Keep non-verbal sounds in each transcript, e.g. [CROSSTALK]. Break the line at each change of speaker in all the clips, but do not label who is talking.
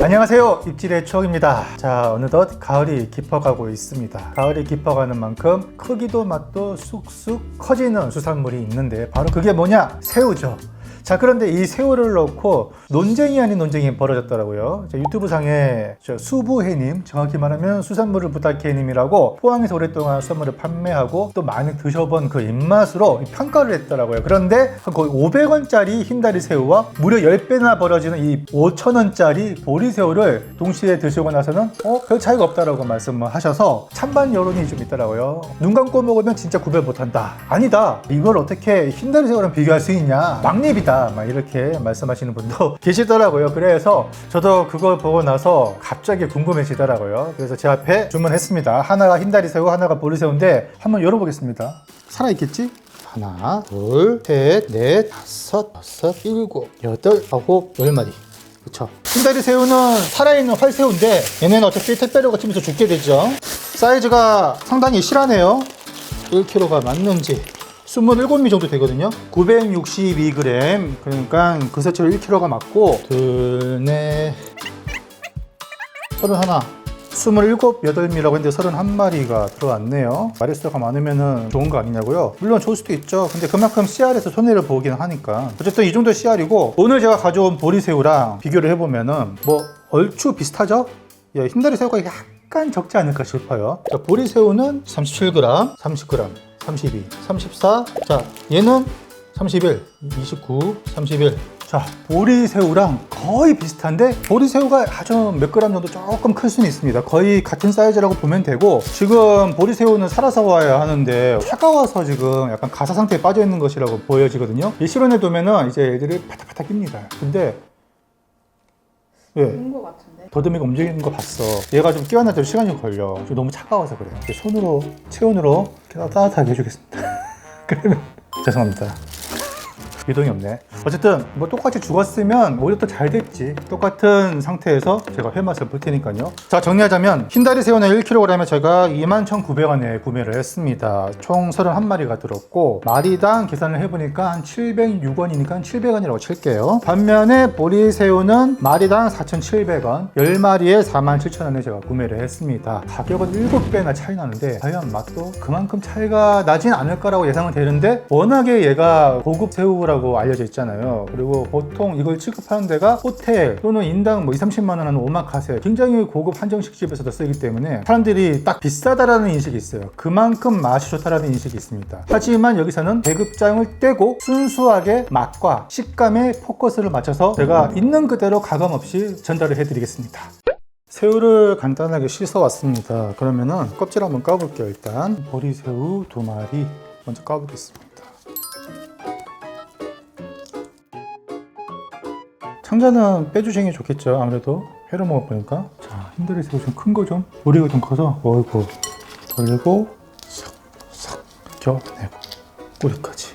안녕하세요. 입질의 추억입니다. 자 어느덧 가을이 깊어가고 있습니다. 가을이 깊어가는 만큼 크기도 맛도 쑥쑥 커지는 수산물이 있는데 바로 그게 뭐냐? 새우죠 자 그런데 이 새우를 넣고 논쟁이 아닌 논쟁이 벌어졌더라고요. 자, 유튜브 상에 저 수부해님 정확히 말하면 수산물을 부탁해님이라고 포항에서 오랫동안 수산물을 판매하고 또 많이 드셔본 그 입맛으로 평가를 했더라고요. 그런데 거의 500원짜리 흰다리 새우와 무려 10배나 벌어지는 이 5천원짜리 보리새우를 동시에 드시고 나서는 어? 별 차이가 없다라고 말씀을 하셔서 찬반 여론이 좀 있더라고요. 눈 감고 먹으면 진짜 구별 못한다. 아니다. 이걸 어떻게 흰다리 새우랑 비교할 수 있냐? 막립이다 막 이렇게 말씀하시는 분도 [LAUGHS] 계시더라고요 그래서 저도 그걸 보고 나서 갑자기 궁금해지더라고요 그래서 제 앞에 주문했습니다 하나가 흰다리 새우 하나가 보리새우인데 한번 열어보겠습니다 살아있겠지? 하나, 둘, 셋, 넷, 다섯, 여섯, 일곱, 여덟, 아홉, 열 마리. 그쵸. 흰다리 새우는 살아있는 활새우인데 얘네는 어차피 택배로 거치면서 죽게 되죠. 사이즈가 상당히 실하네요. 1kg가 맞는지. 27미 정도 되거든요. 962g. 그러니까 그 자체로 1kg가 맞고, 둘, 넷, 31. 27, 8미라고 했는데 31마리가 들어왔네요. 마리수가 많으면 좋은 거 아니냐고요? 물론 좋을 수도 있죠. 근데 그만큼 CR에서 손해를 보긴 하니까. 어쨌든 이 정도 CR이고, 오늘 제가 가져온 보리새우랑 비교를 해보면은, 뭐, 얼추 비슷하죠? 예, 흰다리 새우가 약간 적지 않을까 싶어요. 자, 보리새우는 37g, 30g, 32, 34. 자, 얘는 31, 29, 31. 자, 보리새우랑 거의 비슷한데 보리새우가 아주 몇 그램 정도 조금 클 수는 있습니다. 거의 같은 사이즈라고 보면 되고 지금 보리새우는 살아서 와야 하는데 차가워서 지금 약간 가사 상태에 빠져 있는 것이라고 보여지거든요. 이 실온에 두면은 이제 애들이 파닥파닥 깁니다. 근데 왜?
본것 같은데.
더듬이가 움직이는 거 봤어. 얘가 좀때 시간이 걸려. 좀 너무 차가워서 그래요. 손으로, 체온으로 이렇게 따뜻하게 해주겠습니다. [LAUGHS] 그러면 죄송합니다. 유동이 없네. 어쨌든 뭐 똑같이 죽었으면 오히려 더 잘 됐지. 똑같은 상태에서 제가 회맛을 볼 테니까요. 자 정리하자면 흰다리 새우는 1kg에 제가 21,900원에 구매를 했습니다. 총 31마리가 들었고 마리당 계산을 해보니까 한 706원이니까 700원이라고 칠게요. 반면에 보리새우는 마리당 4,700원, 10마리에 47,000원에 제가 구매를 했습니다. 가격은 7배나 차이 나는데 과연 맛도 그만큼 차이가 나진 않을 거라고 예상은 되는데 워낙에 얘가 고급 새우라고 알려져 있잖아요. 그리고 보통 이걸 취급하는 데가 호텔 또는 인당 뭐 2, 30만 원 하는 오마카세 굉장히 고급 한정식 집에서도 쓰기 때문에 사람들이 딱 비싸다라는 인식이 있어요. 그만큼 맛이 좋다라는 인식이 있습니다. 하지만 여기서는 계급장을 떼고 순수하게 맛과 식감에 포커스를 맞춰서 제가 있는 그대로 가감 없이 전달을 해드리겠습니다. 새우를 간단하게 씻어 왔습니다. 그러면은 껍질 한번 까볼게요. 일단 보리새우 두 마리 먼저 까보겠습니다. 창자는 빼주시는 게 좋겠죠. 아무래도 회로 먹어보니까. 자, 힘들이 새우 좀큰 거 좀. 우리가 좀 커서 어이구 돌리고 싹싹 껴내고 꼬리까지.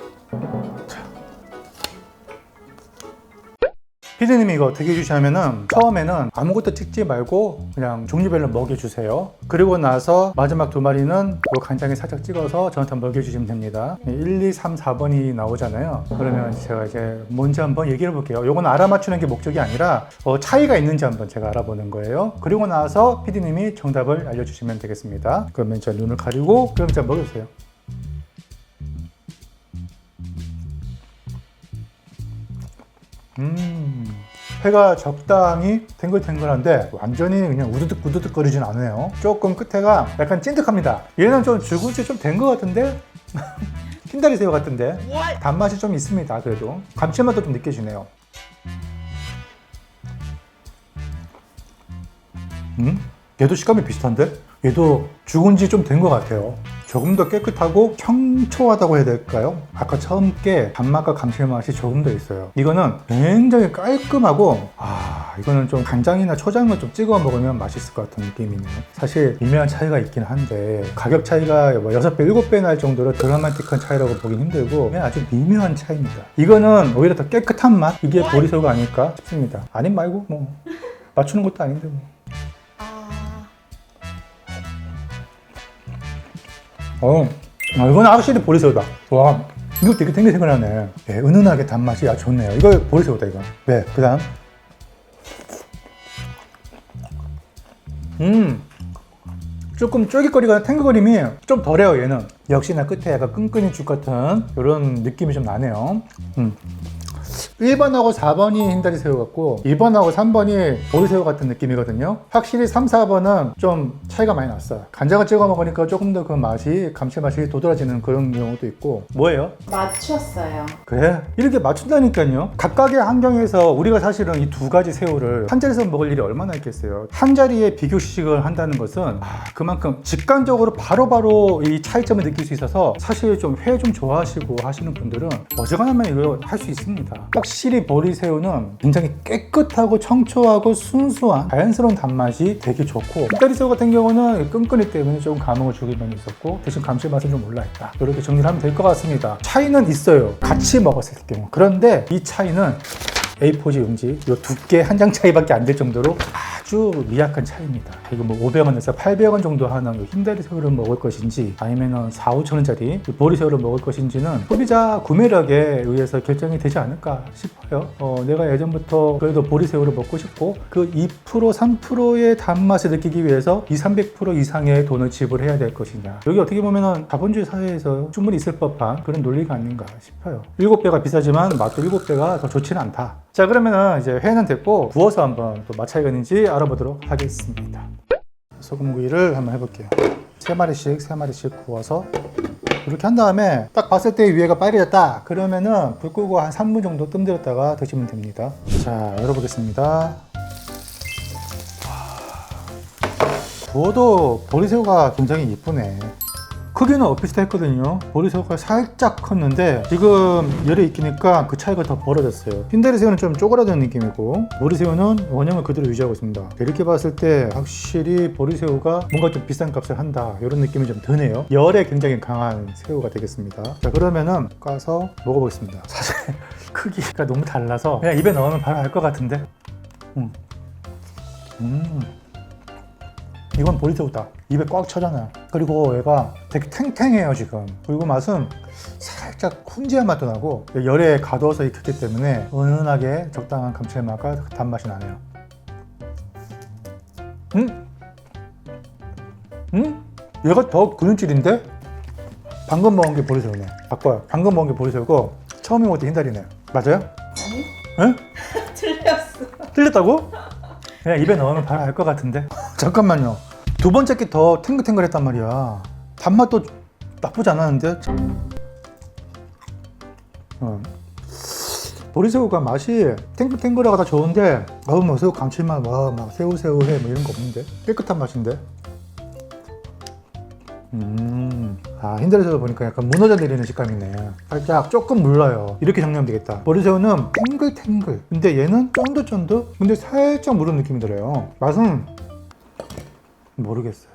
피디님이 이거 어떻게 해주시냐면은 처음에는 아무것도 찍지 말고 그냥 종류별로 먹여주세요. 그리고 나서 마지막 두 마리는 요 간장에 살짝 찍어서 저한테 먹여주시면 됩니다. 1, 2, 3, 4번이 나오잖아요. 그러면 제가 이제 뭔지 한번 얘기해 볼게요. 요건 알아맞추는 게 목적이 아니라 어, 차이가 있는지 한번 제가 알아보는 거예요. 그리고 나서 피디님이 정답을 알려주시면 되겠습니다. 그러면 제 눈을 가리고 그럼 제가 먹여주세요. 음, 회가 적당히 탱글탱글한데 완전히 그냥 우드득 우드득 거리진 않아요. 조금 끝에가 약간 찐득합니다. 얘는 좀 죽은 지좀된 것 같은데 [LAUGHS] 흰다리 새우 같은데 단맛이 좀 있습니다. 그래도 감칠맛도 좀 느껴지네요. 음? 얘도 식감이 비슷한데? 얘도 죽은 지 좀 된 것 같아요. 조금 더 깨끗하고 청초하다고 해야 될까요? 아까 처음 게 단맛과 감칠맛이 조금 더 있어요. 이거는 굉장히 깔끔하고 아 이거는 좀 간장이나 초장을 좀 찍어 먹으면 맛있을 것 같은 느낌이네요. 사실 미묘한 차이가 있긴 한데 가격 차이가 뭐 6배, 7배 날 정도로 드라마틱한 차이라고 보긴 힘들고 아주 미묘한 차이입니다. 이거는 오히려 더 깨끗한 맛? 이게 보리새우가 아닐까 싶습니다. 아님 말고 뭐 맞추는 것도 아닌데 뭐. 어, 아, 이건 확실히 보리새우다. 와, 이거 되게 탱글탱글하네. 네, 은은하게 단맛이 아주 좋네요. 이거 보리새우다, 이거. 네, 그 다음. 음 조금 쫄깃거리거나 탱글거림이 좀 덜해요 얘는 역시나 끝에 약간 끈끈이 죽 같은 이런 느낌이 좀 나네요 음. 1번하고 4번이 흰다리 새우 같고 2번하고 3번이 보리새우 같은 느낌이거든요. 확실히 3, 4번은 좀 차이가 많이 났어요. 간장을 찍어 먹으니까 조금 더 그 맛이 감칠맛이 도드라지는 그런 경우도 있고. 뭐예요?
맞췄어요.
그래? 이렇게 맞춘다니까요. 각각의 환경에서 우리가 사실은 이 두 가지 새우를 한 자리에서 먹을 일이 얼마나 있겠어요? 한 자리에 비교식을 한다는 것은 아, 그만큼 직관적으로 바로 바로 이 차이점을 느낄 수 있어서 사실 좀 회 좀 좋아하시고 하시는 분들은 어지간하면 이거 할 수 있습니다 확실히 보리새우는 굉장히 깨끗하고 청초하고 순수한 자연스러운 단맛이 되게 좋고 흰다리새우 같은 경우는 끈끈이 때문에 조금 감흥을 주긴 면이 있었고 대신 감칠맛은 좀 올라있다. 이렇게 정리를 하면 될 것 같습니다. 차이는 있어요. 같이 먹었을 경우. 그런데 이 차이는 A4지 용지 이 두께 한 장 차이밖에 안 될 정도로 아주 미약한 차이입니다. 이거 뭐 500원에서 800원 정도 하는 이 흰다리 새우를 먹을 것인지 아니면은 4, 5천 원짜리 보리 새우를 먹을 것인지는 소비자 구매력에 의해서 결정이 되지 않을까 싶어요. 어, 내가 예전부터 그래도 보리 새우를 먹고 싶고 그 2% 3%의 단맛을 느끼기 위해서 2, 300% 이상의 돈을 지불해야 될 것이냐. 여기 어떻게 보면은 자본주의 사회에서 충분히 있을 법한 그런 논리가 아닌가 싶어요. 7배가 비싸지만 맛도 7배가 더 좋지는 않다. 자 그러면은 이제 회는 됐고 구워서 한번 또 맛 차이가 있는지 알아보도록 하겠습니다. 소금구이를 한번 해볼게요. 세 마리씩 세 마리씩 구워서 이렇게 한 다음에 딱 봤을 때 위에가 빨개졌다 그러면은 불 끄고 한 3분 정도 뜸들였다가 드시면 됩니다. 자 열어보겠습니다. 구워도 보리새우가 굉장히 예쁘네. 크기는 엇비슷했거든요. 보리새우가 살짝 컸는데 지금 열에 익히니까 그 차이가 더 벌어졌어요. 흰다리새우는 좀 쪼그라든 느낌이고 보리새우는 원형을 그대로 유지하고 있습니다. 이렇게 봤을 때 확실히 보리새우가 뭔가 좀 비싼 값을 한다 이런 느낌이 좀 드네요. 열에 굉장히 강한 새우가 되겠습니다. 자 그러면은 까서 먹어보겠습니다. 사실 [LAUGHS] 크기가 너무 달라서 그냥 입에 넣으면 바로 알 것 같은데. 음. 음. 이건 보리새우다. 입에 꽉 차잖아요. 그리고 얘가 되게 탱탱해요, 지금. 그리고 맛은 살짝 훈지한 맛도 나고, 열에 가둬서 익혔기 때문에 은은하게 적당한 감칠맛과 단맛이 나네요. 음? 음? 얘가 더 근육질인데? 방금 먹은 게 보리새우네. 바꿔요. 방금 먹은 게 보리새우고, 처음에 먹을 때 흰다리네. 맞아요?
아니?
응? [LAUGHS]
틀렸어.
틀렸다고? 그냥 입에 넣으면 바로 알 것 같은데. 잠깐만요. 두 번째 게 더 탱글탱글했단 말이야. 단맛도 나쁘지 않았는데. 어. 보리새우가 맛이 탱글탱글하고 다 좋은데, 어우, 뭐 새우 감칠맛, 와, 막 새우, 새우회 뭐 이런 거 없는데? 깨끗한 맛인데? 음, 아, 흰다리새우 보니까 약간 무너져 내리는 식감이네. 살짝 조금 물러요. 이렇게 정리하면 되겠다. 보리새우는 탱글탱글. 근데 얘는 쫀득쫀득? 근데 살짝 무른 느낌이 들어요. 맛은 모르겠어요.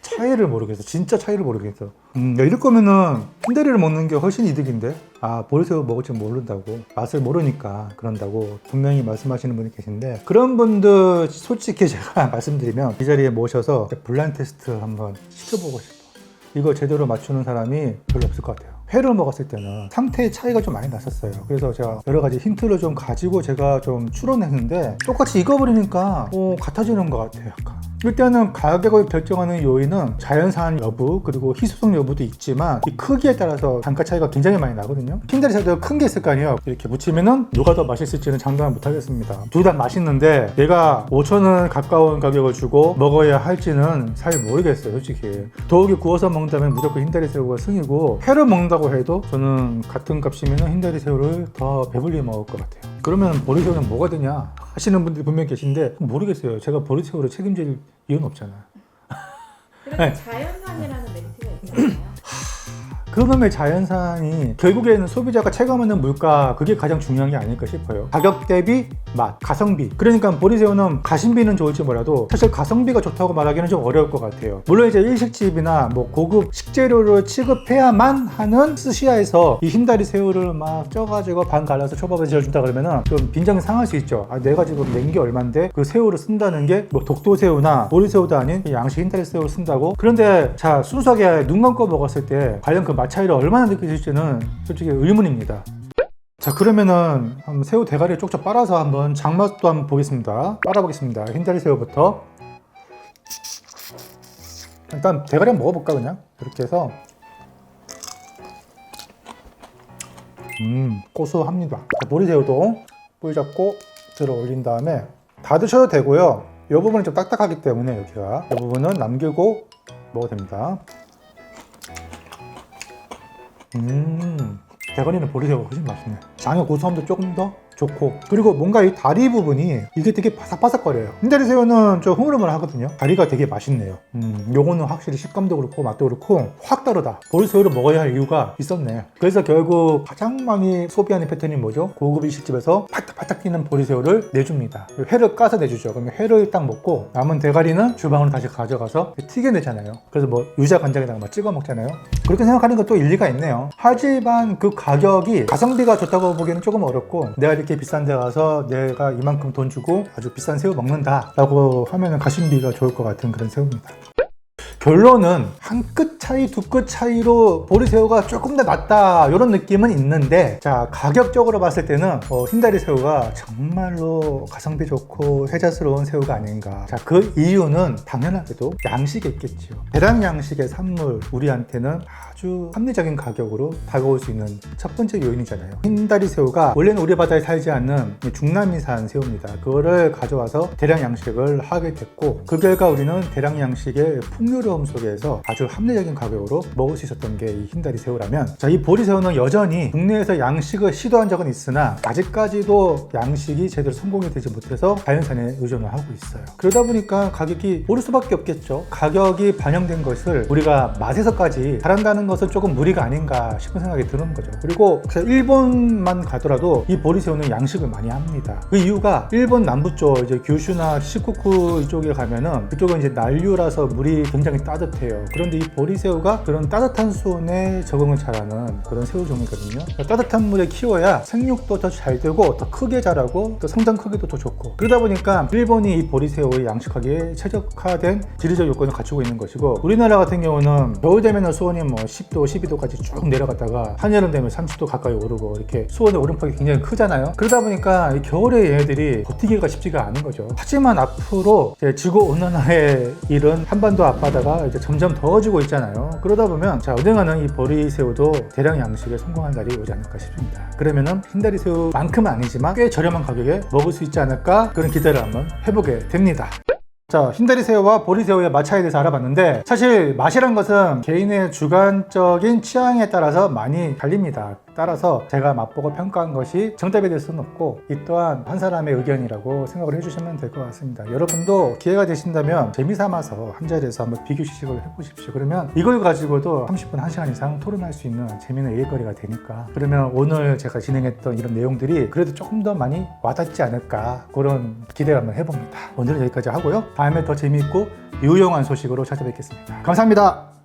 차이를 모르겠어. 진짜 차이를 모르겠어. 음, 야, 이럴 거면은 흰다리를 먹는 게 훨씬 이득인데? 아, 보리새우 먹을 줄 모른다고. 맛을 모르니까 그런다고 분명히 말씀하시는 분이 계신데 그런 분들 솔직히 [LAUGHS] 제가 말씀드리면 이 자리에 모셔서 블라인드 테스트 한번 시켜보고 싶어. 이거 제대로 맞추는 사람이 별로 없을 것 같아요. 회를 먹었을 때는 상태의 차이가 좀 많이 났었어요. 그래서 제가 여러 가지 힌트를 좀 가지고 제가 좀 추론했는데 똑같이 익어버리니까 어, 같아지는 것 같아요. 약간. 일단은 가격을 결정하는 요인은 자연산 여부 그리고 희소성 여부도 있지만 이 크기에 따라서 단가 차이가 굉장히 많이 나거든요. 흰다리 살도 큰 게 있을 거 아니에요. 이렇게 무치면은 누가 더 맛있을지는 장담을 못 하겠습니다. 둘 다 맛있는데 내가 5천 원 가까운 가격을 주고 먹어야 할지는 잘 모르겠어요, 솔직히. 더욱이 구워서 먹는다면 무조건 흰다리 새우가 승이고 회를 먹는다고 해도 저는 같은 값이면 흰다리 새우를 더 배불리 먹을 것 같아요. 그러면 보리새우는 뭐가 되냐 하시는 분들이 분명 계신데 모르겠어요. 제가 보리새우를 책임질 이유는 없잖아요.
그래도
네.
자연산이라는 메리트가 있잖아요.
그놈의 자연산이 결국에는 소비자가 체감하는 물가 그게 가장 중요한 게 아닐까 싶어요. 가격 대비 맛, 가성비. 그러니까 보리새우는 가심비는 좋을지 몰라도 사실 가성비가 좋다고 말하기는 좀 어려울 것 같아요. 물론 이제 일식집이나 뭐 고급 식재료를 취급해야만 하는 스시야에서 이 흰다리 새우를 막 쪄가지고 반 갈라서 초밥에 지어준다 그러면은 좀 빈정이 상할 수 있죠. 아, 내가 지금 낸 게 얼만데 그 새우를 쓴다는 게 뭐 독도새우나 보리새우도 아닌 이 양식 흰다리 새우를 쓴다고? 그런데 자 순수하게 눈 감고 먹었을 때 과연 그 맛 차이를 얼마나 느끼실지는 솔직히 의문입니다. 자 그러면은 한번 새우 대가리를 쪽쪽 빨아서 한번 장맛도 한번 보겠습니다. 빨아보겠습니다. 흰다리 새우부터. 일단 대가리 한번 먹어볼까 그냥 이렇게 해서 음 고소합니다 자, 보리새우도 뿌리 잡고 들어 올린 다음에 다 드셔도 되고요 이 부분은 좀 딱딱하기 때문에 여기가 이 부분은 남기고 먹어도 됩니다 음 대가리는 보리새우가 훨씬 맛있네 장의 고소함도 조금 더 좋고 그리고 뭔가 이 다리 부분이 이게 되게 바삭바삭거려요. 흰다리 새우는 좀 흐물흐물 하거든요. 다리가 되게 맛있네요. 음 요거는 확실히 식감도 그렇고 맛도 그렇고 확 다르다. 보리새우를 먹어야 할 이유가 있었네 그래서 결국 가장 많이 소비하는 패턴이 뭐죠? 고급 일식집에서 바짝바짝 뛰는 보리새우를 내줍니다. 회를 까서 내주죠. 그러면 회를 딱 먹고 남은 대가리는 주방으로 다시 가져가서 튀겨내잖아요. 그래서 뭐 유자 간장에다가 막 찍어 먹잖아요. 그렇게 생각하는 것도 일리가 있네요. 하지만 그 가격이 가성비가 좋다고 보기에는 조금 어렵고 내가 이렇게 비싼 데 가서 내가 이만큼 돈 주고 아주 비싼 새우 먹는다 라고 하면은 가심비가 좋을 것 같은 그런 새우입니다. 결론은 한 끗 차이, 두 끗 차이로 보리새우가 조금 더 낫다 이런 느낌은 있는데 자 가격적으로 봤을 때는 어, 흰다리 새우가 정말로 가성비 좋고 혜자스러운 새우가 아닌가. 자 그 이유는 당연하게도 양식에 있겠지요. 대량 양식의 산물 우리한테는 아주 합리적인 가격으로 다가올 수 있는 첫 번째 요인이잖아요. 흰다리 새우가 원래는 우리 바다에 살지 않는 중남미산 새우입니다. 그거를 가져와서 대량 양식을 하게 됐고 그 결과 우리는 대량 양식의 풍요로움 속에서 아주 합리적인 가격으로 먹을 수 있었던 게 이 흰다리 새우라면 자 이 보리새우는 여전히 국내에서 양식을 시도한 적은 있으나 아직까지도 양식이 제대로 성공이 되지 못해서 자연산에 의존을 하고 있어요. 그러다 보니까 가격이 오를 수밖에 없겠죠. 가격이 반영된 것을 우리가 맛에서까지 잘한다는 것은 조금 무리가 아닌가 싶은 생각이 드는 거죠. 그리고 일본만 가더라도 이 보리새우는 양식을 많이 합니다. 그 이유가 일본 남부 쪽 이제 규슈나 시코쿠 이쪽에 가면은 그쪽은 이제 난류라서 물이 굉장히 따뜻해요. 그런데 이 보리새우가 그런 따뜻한 수온에 적응을 잘하는 그런 새우 종이거든요. 따뜻한 물에 키워야 생육도 더 잘 되고 더 크게 자라고 또 성장 크기도 더 좋고. 그러다 보니까 일본이 이 보리새우의 양식하기에 최적화된 지리적 요건을 갖추고 있는 것이고 우리나라 같은 경우는 겨울 되면 수온이 뭐 10도, 12도까지 쭉 내려갔다가 한여름 되면 30도 가까이 오르고 이렇게 수온의 오름폭이 굉장히 크잖아요. 그러다 보니까 이 겨울에 얘네들이 버티기가 쉽지가 않은 거죠. 하지만 앞으로 지구 온난화의 일은 한반도 앞바다가 이제 점점 더워지고 있잖아요. 그러다 보면 자 언젠가는 이 보리새우도 대량 양식에 성공한 날이 오지 않을까 싶습니다. 그러면은 흰다리 새우만큼은 아니지만 꽤 저렴한 가격에 먹을 수 있지 않을까 그런 기대를 한번 해보게 됩니다 자, 흰다리 새우와 보리 새우의 맛 차이에 대해서 알아봤는데 사실 맛이란 것은 개인의 주관적인 취향에 따라서 많이 달립니다. 따라서 제가 맛보고 평가한 것이 정답이 될 수는 없고 이 또한 한 사람의 의견이라고 생각을 해주시면 될 것 같습니다. 여러분도 기회가 되신다면 재미 삼아서 한 자리에서 한번 비교 시식을 해보십시오. 그러면 이걸 가지고도 30분, 1시간 이상 토론할 수 있는 재미있는 얘기거리가 되니까 그러면 오늘 제가 진행했던 이런 내용들이 그래도 조금 더 많이 와닿지 않을까 그런 기대를 한번 해봅니다. 오늘은 여기까지 하고요. 다음에 더 재미있고 유용한 소식으로 찾아뵙겠습니다. 감사합니다.